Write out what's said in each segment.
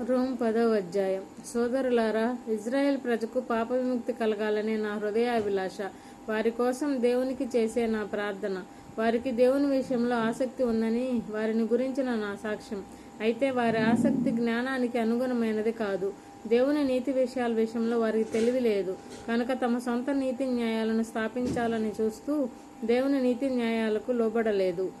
Rome పదవ అధ్యాయం. సోదరులారా ఇజ్రాయెల్ ప్రజకు పాప విముక్తి కలగాలనే నా హృదయాభిలాష. వారి కోసం దేవునికి చేసే నా ప్రార్థన. వారికి దేవుని విషయంలో ఆసక్తి ఉందని వారిని గురించిన నా సాక్ష్యం. అయితే వారి ఆసక్తి జ్ఞానానికి అనుగుణమైనది కాదు. దేవుని నీతి విషయాల విషయంలో వారికి తెలివి లేదు. కనుక తమ సొంత నీతి న్యాయాలను స్థాపించాలని చూస్తూ దేవుని నీతి న్యాయాలకు లోబడలేదు.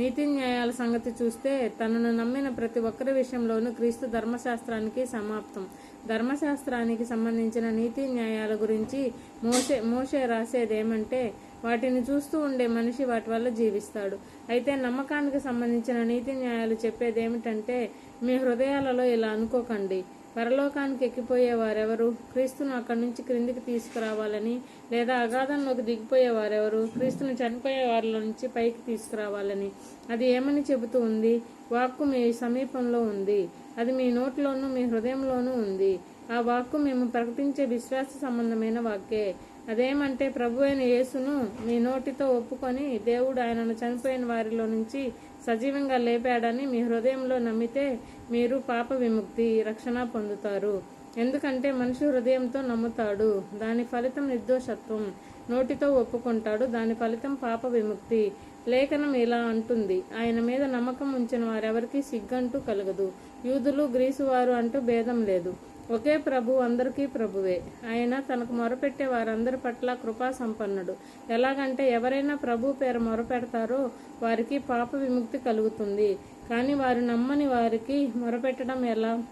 నీతి న్యాయాల సంగతి చూస్తే తనను నమ్మిన ప్రతి ఒక్కరి విషయంలోనూ క్రీస్తు ధర్మశాస్త్రానికి సమాప్తం. ధర్మశాస్త్రానికి సంబంధించిన నీతి న్యాయాల గురించి మోసే మోసే రాసేదేమంటే వాటిని చూస్తూ ఉండే మనిషి వాటి వల్ల జీవిస్తాడు. అయితే నమ్మకానికి సంబంధించిన నీతి న్యాయాలు చెప్పేదేమిటంటే మీ హృదయాలలో ఇలా అనుకోకండి. పరలోకానికి ఎక్కిపోయే వారెవరు? క్రీస్తును అక్కడి నుంచి క్రిందికి తీసుకురావాలని లేదా అగాధంలోకి దిగిపోయే వారెవరు? క్రీస్తును చనిపోయే వారిలో నుంచి పైకి తీసుకురావాలని. అది ఏమని చెబుతూ ఉంది? వాక్కు మీ సమీపంలో ఉంది. అది మీ నోట్లోనూ మీ హృదయంలోనూ ఉంది. ఆ వాక్కు మేము ప్రకటించే విశ్వాస సంబంధమైన వాక్యే అదేమంటే ప్రభు అయిన యేసును మీ నోటితో ఒప్పుకొని దేవుడు ఆయనను చనిపోయిన వారిలో నుంచి సజీవంగా లేపాడని మీ హృదయంలో నమ్మితే మీరు పాప విముక్తి రక్షణ పొందుతారు. ఎందుకంటే మనిషి హృదయంతో నమ్ముతాడు దాని ఫలితం నిర్దోషత్వం. నోటితో ఒప్పుకుంటాడు దాని ఫలితం పాప విముక్తి. లేఖనం ఇలా అంటుంది ఆయన మీద నమ్మకం ఉంచిన వారెవరికీ సిగ్గంటూ కలగదు. యూదులు గ్రీసు వారు అంటూ భేదం లేదు. ఒకే ప్రభు అందరికీ ప్రభువే. ఆయన తనకు మొరపెట్టే వారందరి పట్ల కృపా సంపన్నుడు. ఎలాగంటే ఎవరైనా ప్రభు పేరు మొరపెడతారో వారికి పాప విముక్తి కలుగుతుంది. కానీ వారు నమ్మని వారికి మొరపెట్టడం ఎలా?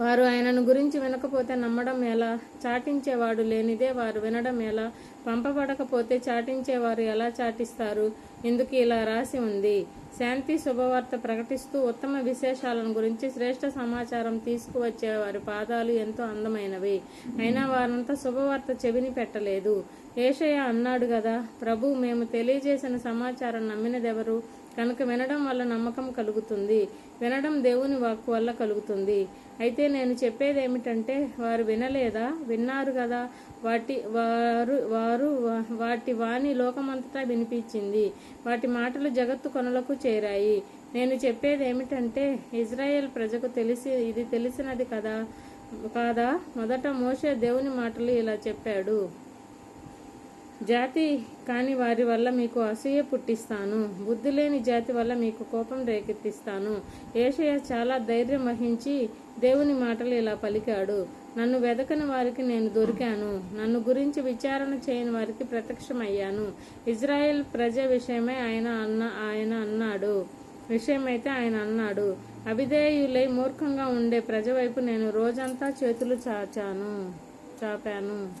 వారు ఆయనను గురించి వినకపోతే నమ్మడం ఎలా? చాటించేవాడు లేనిదే వారు వినడం ఎలా? పంపబడకపోతే చాటించేవారు ఎలా చాటిస్తారు? ఇందుకు ఇలా రాసి ఉంది? శాంతి శుభవార్త ప్రకటిస్తూ ఉత్తమ విశేషాలను గురించి శ్రేష్ఠ సమాచారం తీసుకువచ్చే వారి పాదాలు ఎంతో అందమైనవి. అయినా వారంతా శుభవార్త చెవిని పెట్టలేదు. ఏషయ అన్నాడు కదా ప్రభు మేము తెలియజేసిన సమాచారం నమ్మినదెవరు? కనుక వినడం వల్ల నమ్మకం కలుగుతుంది. వినడం దేవుని వాక్కు వల్ల కలుగుతుంది. అయితే నేను చెప్పేది ఏమిటంటే వారు వినలేదా? విన్నారు కదా. వాటి వారు వారు వా- వాటి వాణి లోకమంతటా వినిపించింది. వాటి మాటలు జగత్తు కొనలకు చేరాయి. నేను చెప్పేది ఏమిటంటే ఇజ్రాయెల్ ప్రజకు తెలిసి ఇది తెలిసినది కదా కాదా? మొదట మోషే దేవుని మాటలు ఇలా చెప్పాడు. జాతి కాని వారి వల్ల మీకు అసూయ పుట్టిస్తాను. బుద్ధి లేని జాతి వల్ల మీకు కోపం రేకెత్తిస్తాను. ఏషయ చాలా ధైర్యం వహించి దేవుని మాటలు ఇలా పలికాడు. నన్ను వెదకని వారికి నేను దొరికాను. నన్ను గురించి విచారణ చేయని వారికి ప్రత్యక్షమయ్యాను. ఇజ్రాయెల్ ప్రజ విషయమై ఆయన అన్న ఆయన అన్నాడు. విషయమైతే ఆయన అన్నాడు. అవిధేయులై మూర్ఖంగా ఉండే ప్రజ వైపు నేను రోజంతా చేతులు చాచాను చాపాను.